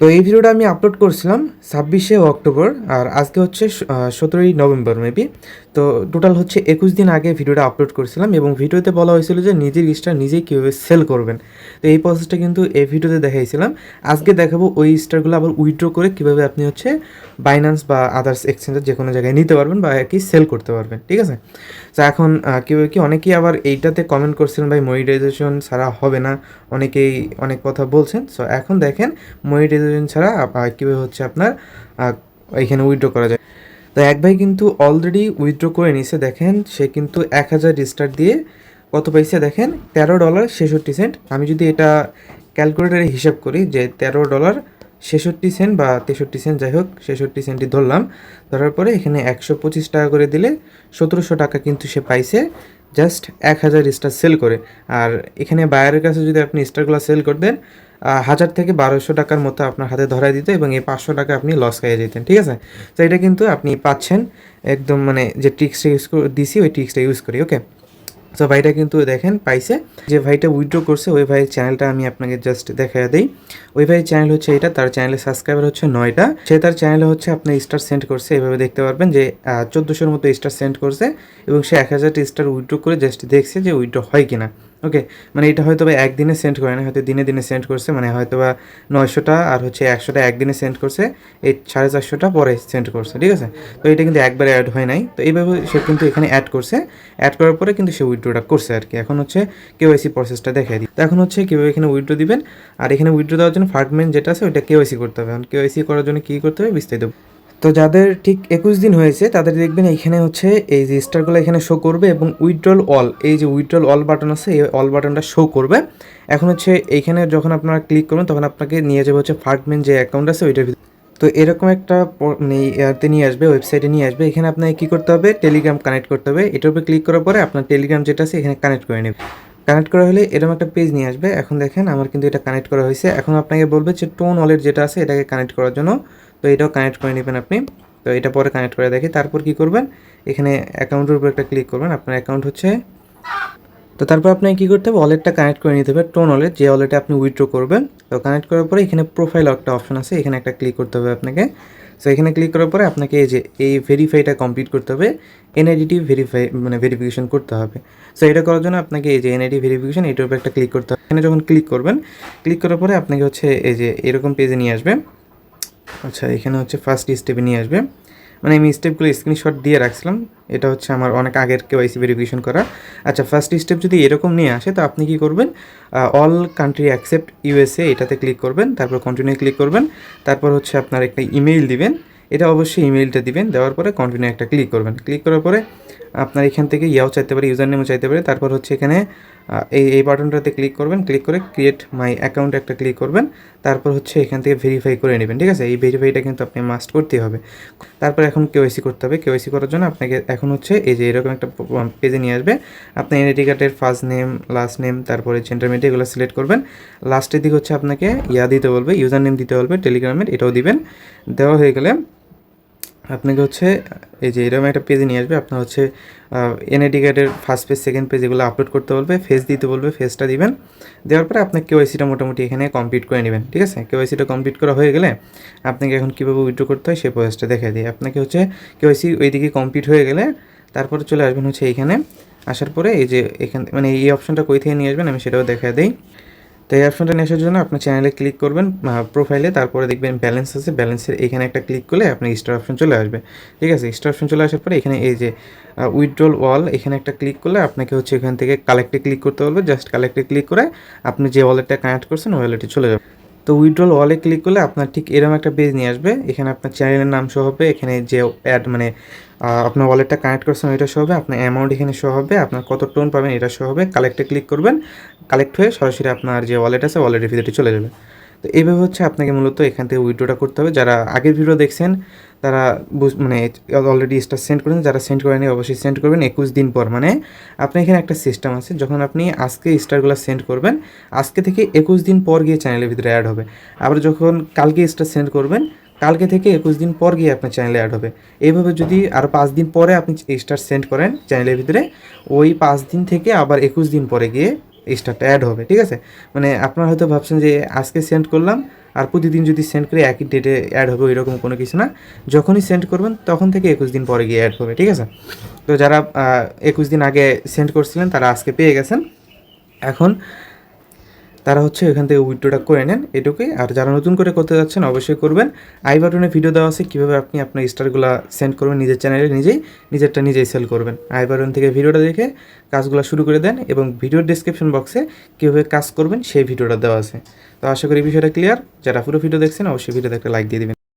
তো এই ভিডিওটা আমি আপলোড করছিলাম ছাব্বিশে অক্টোবর আর আজকে হচ্ছে সতেরোই নভেম্বর মেবি তো টোটাল হচ্ছে একুশ দিন আগে ভিডিওটা আপলোড করছিলাম এবং ভিডিওতে বলা হয়েছিল যে নিজের স্টার নিজেই কীভাবে সেল করবেন। তো এই প্রসেসটা কিন্তু এই ভিডিওতে দেখাইছিলাম। আজকে দেখাবো ওই স্টারগুলো আবার উইথড্র করে কীভাবে আপনি হচ্ছে বাইন্যান্স বা আদার্স এক্সচেঞ্জের যে কোনো জায়গায় নিতে পারবেন বা কি সেল করতে পারবেন, ঠিক আছে? তো এখন কীভাবে কি অনেকেই আবার এইটাতে কমেন্ট করছিলেন, ভাই মনিটাইজেশন ছাড়া হবে না। অনেকেই অনেক কথা বলছেন। সো এখন দেখেন মনিটাইজেশন ছাড়া কীভাবে হচ্ছে আপনার এখানে উইথড্র করা যায়। তো এক ভাই কিন্তু অলরেডি উইথড্র করে নিছে, দেখেন, সে কিন্তু এক হাজার রিস্টার দিয়ে কত পাইছে, দেখেন, তেরো ডলার ছেষট্টি সেন্ট আমি যদি এটা ক্যালকুলেটারে হিসাব করি যে তেরো ডলার ছেষট্টি সেন্ট বা তেষট্টি সেন্ট যাই হোক, ছেষট্টি সেন্টই ধরলাম, ধরার পরে এখানে একশো পঁচিশ টাকা করে দিলে সতেরোশো টাকা কিন্তু সে পাইছে। জাস্ট এক হাজার স্টার সেল করে। আর এখানে বায়ারের কাছে যদি আপনি স্টারগুলো সেল করে দেন হাজার থেকে বারোশো টাকার মতো আপনার হাতে ধরাই দিত এবং এই পাঁচশো টাকা আপনি লস খাইয়ে যেতেন ঠিক আছে? তো এটা কিন্তু আপনি পাচ্ছেন। একদম মানে যে ট্রিক্সটা ইউজ দিছি, ওই ট্রিক্সটা ইউজ করি ওকে তো ভাইটা কিন্তু দেখেন পাইছে যে ভাইটা উইথড্র করছে। ওই ভাইয়ের চ্যানেলটা আমি আপনাকে জাস্ট দেখা দিই। ওই ভাইয়ের চ্যানেল হচ্ছে এটা, তার চ্যানেলের সাবস্ক্রাইবার হচ্ছে নয়টা। সে তার চ্যানেলে হচ্ছে আপনি স্টার সেন্ড করছে, এভাবে দেখতে পারবেন যে চোদ্দোশোর মতো স্টার সেন্ড করছে এবং সে এক হাজারটি স্টার উইথড্র করে জাস্ট দেখছে যে উইথড্র হয় কিনা। ওকে মানে এটা হয়তো বা একদিনে সেন্ড করে না হয়তো দিনে দিনে সেন্ড করছে মানে হয়তো বা নয়শোটা আর হচ্ছে একশোটা একদিনে সেন্ড করছে, এই সাড়ে চারশোটা পরে সেন্ড করছে, ঠিক আছে? তো এটা কিন্তু একবারে অ্যাড হয় নাই, তো এইভাবে সে কিন্তু এখানে অ্যাড করছে অ্যাড করার পরে কিন্তু সে উইড্রোটা করছে আর কি। এখন হচ্ছে কেওয়াইসি প্রসেসটা দেখাই দিই। তো এখন হচ্ছে কীভাবে এখানে উইড্রো দিবেন, আর এখানে উইড্রো দেওয়ার জন্য ফার্টমেন্ট যেটা আছে, ওইটা কেওয়াইসি করতে হবে। এখন কেওয়াইসি করার জন্য কী করতে হবে, বিস্তারিত তো যাদের ঠিক একুশ দিন হয়েছে, তাদের দেখবেন এইখানে হচ্ছে এই যে স্টারগুলো এখানে শো করবে এবং উইথড্রল অল এই যে উইথড্রল অল বাটন আছে, এই অল বাটনটা শো করবে। এখন হচ্ছে এইখানে যখন আপনারা ক্লিক করবেন, তখন আপনাকে নিয়ে যাবে হচ্ছে ফার্টমেন্ট যে অ্যাকাউন্ট আছে, ওইটার ভিতরে। তো এরকম একটা মানে ইয়াতে নিয়ে আসবে ওয়েবসাইটে নিয়ে আসবে। এখানে আপনাকে কী করতে হবে? টেলিগ্রাম কানেক্ট করতে হবে। এটার উপরে ক্লিক করার পরে আপনার টেলিগ্রাম যেটা আছে, এখানে কানেক্ট করে নেবে। কানেক্ট করা হলে এরকম একটা পেজ নিয়ে আসবে। এখন দেখেন আমার কিন্তু এটা কানেক্ট করা হয়েছে। এখন আপনাকে বলবে যে টোন ওয়ালেট যেটা আছে, এটাকে কানেক্ট করার জন্য। তো এটাও কানেক্ট করে নেবেন আপনি। তো এটা পরে কানেক্ট করে দেখি। তারপর কি করবেন? এখানে অ্যাকাউন্টের উপর একটা ক্লিক করবেন। আপনার অ্যাকাউন্ট হচ্ছে তো তারপর আপনাকে কী করতে হবে? ওয়ালেটটা কানেক্ট করে নিতে হবে টোন ওয়ালেট যে ওয়ালেটে আপনি উইথড্র করবেন, তো কানেক্ট করার পরে এখানে প্রোফাইল একটা অপশন আছে। এখানে একটা ক্লিক করতে হবে আপনাকে। সো এখানে ক্লিক করার পরে আপনাকে এই যে, এই ভেরিফাইটা কমপ্লিট করতে হবে। এনআইডিটি ভেরিফাই মানে ভেরিফিকেশন করতে হবে। সো এটা করার জন্য আপনাকে এই যে এনআইডি ভেরিফিকেশন এটার উপর একটা ক্লিক করতে হবে। এখানে যখন ক্লিক করবেন ক্লিক করার পরে আপনাকে হচ্ছে এই যে, এরকম পেজে নিয়ে আসবে। আচ্ছা এখানে হচ্ছে ফার্স্ট স্টেপে নিয়ে আসবে। মানে আমি স্টেপগুলো স্ক্রিনশট দিয়ে রাখছিলাম। এটা হচ্ছে আমার অনেক আগের কেওয়াইসি ভেরিফিকেশন করা। আচ্ছা ফার্স্ট স্টেপ যদি এরকম নিয়ে আসে, তো আপনি কি করবেন? অল কান্ট্রি অ্যাকসেপ্ট ইউএসএ এটাতে ক্লিক করবেন, তারপর কন্টিনিউ ক্লিক করবেন। তারপর হচ্ছে আপনার একটা ইমেইল দিবেন। এটা অবশ্যই ইমেইলটা দিবেন, দেওয়ার পরে কন্টিনিউ একটা ক্লিক করবেন। ক্লিক করার পরে আপনার এখান থেকে ইয়াও চাইতে পারে ইউজার নেমও চাইতে পারে। তারপর হচ্ছে এখানে এই এই বাটনটাতে ক্লিক করবেন। ক্লিক করে ক্রিয়েট মাই অ্যাকাউন্ট একটা ক্লিক করবেন। তারপর হচ্ছে এখান থেকে ভেরিফাই করে নেবেন, ঠিক আছে? এই ভেরিফাইটা কিন্তু আপনি মাস্ট করতেই হবে। তারপর এখন কেওয়াইসি করতে হবে। কেওয়াইসি করার জন্য আপনাকে এখন হচ্ছে এই যে এরকম একটা পেজে নিয়ে আসবে। আপনি এনআইডি কার্ডের ফার্স্ট নেম লাস্ট নেম তারপরে জেন্ডার মেটে এগুলো সিলেক্ট করবেন। লাস্টের দিকে হচ্ছে আপনাকে ইয়া দিতে বলবে ইউজার নেম দিতে বলবে টেলিগ্রামের এটাও দিবেন। দেওয়া হয়ে গেলে আপনাকে হচ্ছে, এই যে এরকম একটা পেজে নিয়ে আসবে, আপনার হচ্ছে এনআইডি কার্ডের ফার্স্ট পেজ সেকেন্ড পেজ এগুলো আপলোড করতে বলবে ফেস দিতে বলবে ফেসটা দিবেন। দেওয়ার পরে আপনার কেওয়াইসিটা মোটামুটি এখানে কমপ্লিট করে নেবেন, ঠিক আছে? কেওয়াইসিটা কমপ্লিট করা হয়ে গেলে আপনাকে এখন কীভাবে উইথড্র করতে হয় সেই প্রসেসটা দেখা দিই। আপনাকে হচ্ছে কেওয়াইসি ওইদিকে কমপ্লিট হয়ে গেলে তারপরে চলে আসবেন হচ্ছে এইখানে। আসার পরে এই যে এখান মানে এই অপশনটা কই থেকে নিয়ে আসবেন আমি সেটাও দেখা দিই। তো এই অপশনটা নিয়ে জন্য আপনার চ্যানেলে ক্লিক করবেন প্রোফাইলে তারপরে দেখবেন ব্যালেন্স আছে ব্যালেন্সের এখানে একটা ক্লিক করলে আপনি স্টার অপশন চলে আসবে। ঠিক আছে স্টার অপশন চলে আসার পরে এখানে এই যে উইথড্রল ওয়াল এখানে একটা ক্লিক করলে আপনাকে হচ্ছে এখান থেকে কালেক্টে ক্লিক করতে বলবে। জাস্ট কালেক্টে ক্লিক করে আপনি যে ওয়ালেটটা কানেক্ট করছেন ওয়ালেটে চলে যাবে। তো উইড্রল ওয়ালে ক্লিক করলে আপনার ঠিক এরকম একটা পেজ নিয়ে আসবে। এখানে আপনার চ্যানেলের নাম সহ হবে, এখানে যে অ্যাড মানে আপনার ওয়ালেটটা কানেক্ট করছেন ওইটা সহ হবে, আপনার অ্যামাউন্ট এখানে সহ হবে, আপনার কত টোন পাবেন এটা সহ হবে। কালেক্টে ক্লিক করবেন কালেক্ট হয়ে সরাসরি আপনার যে ওয়ালেট আছে ওয়ালেটের ভিতরে চলে যাবে। তো এইভাবে হচ্ছে আপনাকে মূলত এখান থেকে উইথড্রটা করতে হবে। যারা আগের ভিডিও দেখছেন, তারা বুঝ- মানে অলরেডি স্টার সেন্ড করেন যারা সেন্ড করেনি অবশ্যই সেন্ড করবেন একুশ দিন পর। মানে আপনার এখানে একটা সিস্টেম আছে, যখন আপনি আজকে স্টারগুলো সেন্ড করবেন, আজকে থেকে একুশ দিন পর গিয়ে চ্যানেলের ভিতরে অ্যাড হবে। আবার যখন কালকে স্টার সেন্ড করবেন, কালকে থেকে একুশ দিন পর গিয়ে আপনার চ্যানেলে অ্যাড হবে। এইভাবে যদি আরও পাঁচ দিন পরে আপনি স্টার সেন্ড করেন চ্যানেলের ভিতরে, ওই পাঁচ দিন থেকে আবার একুশ দিন পরে গিয়ে স্টারটা অ্যাড হবে, ঠিক আছে? মানে আপনারা হয়তো ভাবছেন যে আজকে সেন্ড করলাম, আর প্রতিদিন যদি সেন্ড করি একই ডেটে অ্যাড হবে এরকম কোনো কিছু না। যখনই সেন্ড করবেন, তখন থেকে একুশ দিন পরে গিয়ে অ্যাড হবে, ঠিক আছে? তো যারা একুশ দিন আগে সেন্ড করছিলেন, তারা আজকে পেয়ে গেছেন। এখন তারা হচ্ছে এখান থেকে উইথড্রটা করে নেন এটুকুই। আর যারা নতুন করে করতে যাচ্ছেন, অবশ্যই করবেন। আই বাটনে ভিডিও দেওয়া আছে, কীভাবে আপনি আপনার স্টারগুলো সেন্ড করবেন, নিজের চ্যানেলে নিজেই, নিজেরটা নিজেই সেল করবেন। আই বাটন থেকে ভিডিওটা দেখে কাজগুলো শুরু করে দেন এবং ভিডিওর ডিসক্রিপশন বক্সে কীভাবে কাজ করবেন, সেই ভিডিওটা দেওয়া আছে। তো আশা করি বিষয়টা ক্লিয়ার যারা পুরো ভিডিও দেখছেন, অবশ্যই ভিডিওতে একটা লাইক দিয়ে দেবেন।